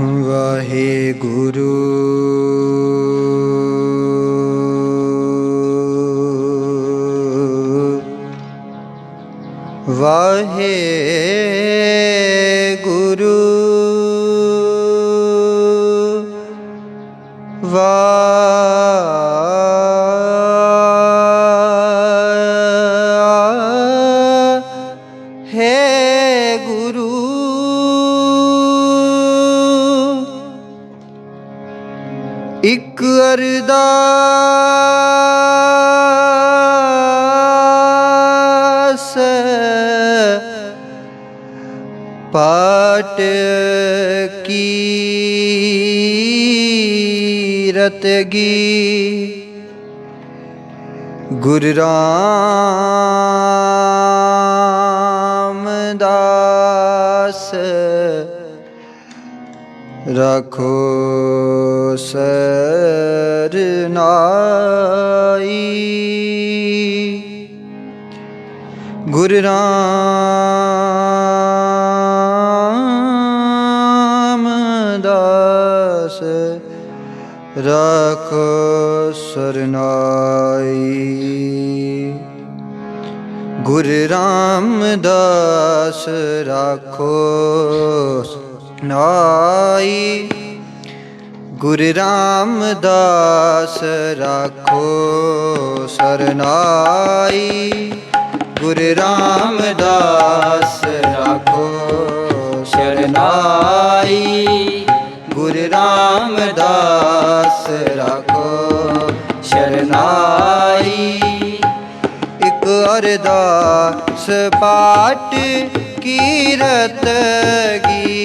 ਵਾਹਿਗੁਰੂ। ਵਾਹਿਗੁਰੂ। ਇੱਕ ਅਰਦਾਸ ਪਾਟ ਕੀਰਤ ਗੀ ਗੁਰੂ ਰਾਮਦਾਸ ਰੱਖੋ। ਸਰਨਾਈ ਗੁਰੂ ਰਾਮਦਾਸ ਰੱਖੋ ਸਰਨਾਈ ਗੁਰੂ ਰਾਮਦਾਸ ਰੱਖੋ ਨਾਈ। ਗੁਰ ਰਾਮਦਾਸ ਰੱਖੋ ਸਰਨਾਈ। ਗੁਰੂ ਰਾਮਦਾਸ ਰੱਖੋ ਸ਼ਰਨਾਈ। ਗੁਰੂ ਰਾਮਦਾਸ ਰੱਖੋ ਸ਼ਰਨਾਈ। ਇਕ ਅਰਦਾਸ ਪਾਟ ਕੀਰਤ ਗੀ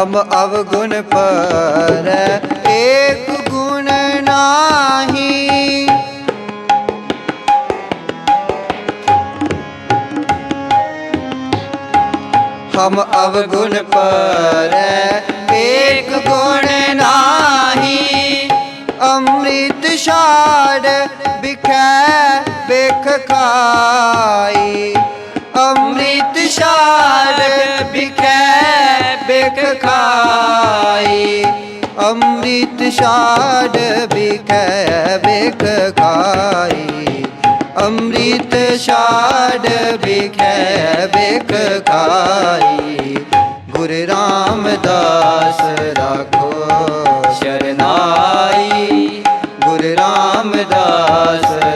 ਹਮ ਅਵਗੁਣ ਪਰ ਏਕ ਗੁਣ ਨਾਹੀ। ਹਮ ਅਵਗੁਣ ਪਰ ਏਕ ਗੁਣ ਨਾਹੀ। ਅੰਮ੍ਰਿਤ ਛਾੜ ਬਿਖੈ ਬਿਖ ਬਿਖੈ ਬਿਖ ਖਾਈ, ਅੰਮ੍ਰਿਤ ਛਾੜ ਬਿਖੈ ਬਿਖ ਖਾਈ। ਅੰਮ੍ਰਿਤ ਛਾੜ ਬਿਖੈ ਬਿਖ ਖਾਈ। ਗੁਰੂ ਰਾਮਦਾਸ ਰਾਖੋ ਸ਼ਰਨਾਈ। ਗੁਰੂ ਰਾਮਦਾਸ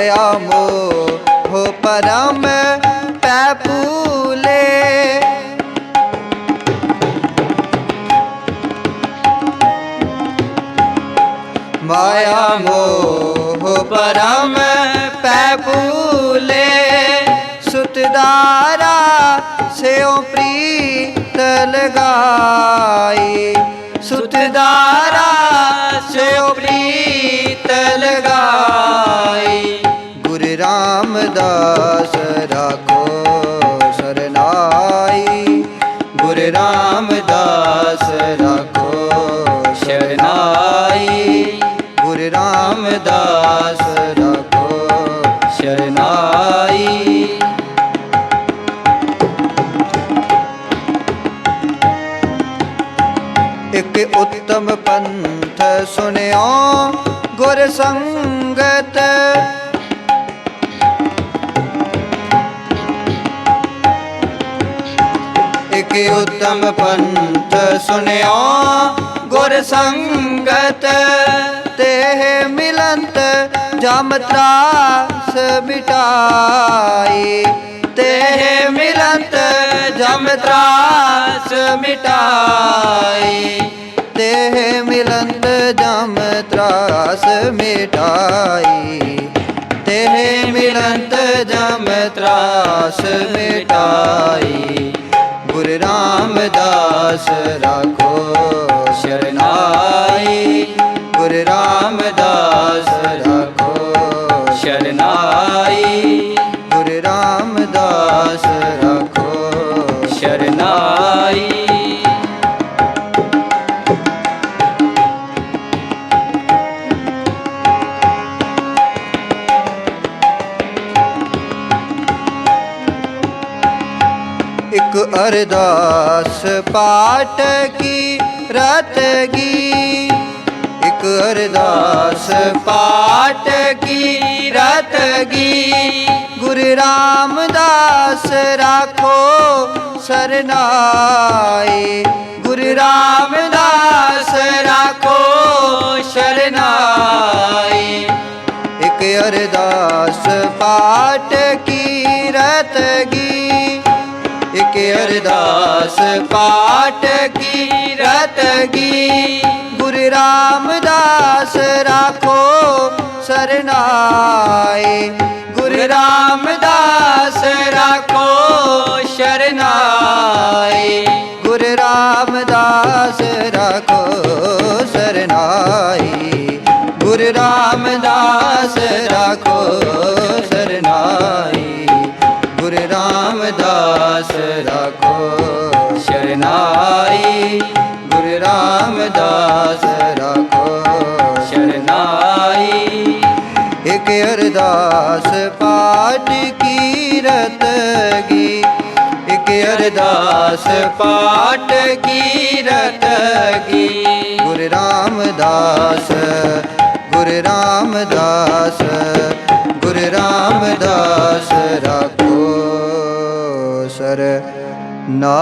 ਮਾਇਆ ਮੋਹ ਪਰਮ ਪੈ ਪੂਲੇ ਮਾਇਆ ਮੋਹ ਪਰਮ ਪੈ ਪੂਲੇ ਸੁਤਦਾਰਾ ਸਿਉ ਪ੍ਰੀਤ ਲਗਾਈ ਰਾਮਦਾਸ ਰਾਖੋ ਸਰਨਾਈ ਗੁਰ ਰਾਮਦਾਸ ਰਾਖੋ ਸ਼ਰਨਾਈ ਗੁਰੂ ਰਾਮਦਾਸ ਰਾਖੋ ਸ਼ਰਨਾਈ ਇੱਕ ਉਤਮ ਪੰਥ ਸੁਨਿਓ ਗੁਰ ਸੰਗਤ के उत्तम पंथ सुनियो। गुर संगत, तेह मिलंत, जम त्रास मिटाई। तेह मिलंत, जम त्रास मिटाई। तेह मिलंत, जम त्रास मिटाई। तेह मिलंत, जम त्रास मिटाई। ਗੁਰੂ ਰਾਮਦਾਸ ਰਾਖੋ ਸ਼ਰਨਾਈ। ਗੁਰੂ ਰਾਮਦਾਸ ਰਾਖੋ ਸ਼ਰਨਾਈ। ਗੁਰੂ ਰਾਮਦਾਸ ਰਾਖੋ ਅਰਦਾਸ ਪਾਟ ਕੀ ਰਤ ਗੀ ਇੱਕ ਅਰਦਾਸ ਪਾਠ ਕੀ ਰਤ ਗੀ ਗੁਰੂ ਰਾਮਦਾਸ ਰਾਖੋ ਸਰਨਾਈ ਗੁਰੂ ਰਾਮਦਾਸ ਰਾਖੋ ਸ਼ਰਨਾਈ ਇਕ ਅਰਦਾਸ ਪਾਟ ਕੀ ਰਤ ਗੀ ਅਰਦਾਸ। ਪਾਠ ਕੀ। ਰਤ ਗੀ ਗੁਰੂ ਰਾਮਦਾਸ ਰਾਖੋ ਸਰਨਾਏ। ਗੁਰੂ ਰਾਮਦਾਸ ਰਾਖੋ ਸ਼ਰਨਾਏ। ਗੁਰ ਰਾਮਦਾਸ ਰਾਖੋ ਸਰਨਾਏ। ਗੁਰੂ ਰਾਮਦਾਸ ਰਾਖੋ ਆਈ ਗੁਰ ਰਾਮਦਾਸ ਰਾਖੋ ਸ਼ਰਨਾਈ। ਇੱਕ ਅਰਦਾਸ ਪਾਠ ਕੀਰਤ ਗੀ। ਇੱਕ ਅਰਦਾਸ ਪਾਠ ਕੀਰਤ ਗੀ। ਗੁਰ ਰਾਮਦਾਸ ਗੁਰ ਰਾਮਦਾਸ ਗੁਰ ਰਾਮਦਾਸ ਰਾਖੋ। ਸਰ ਨਾ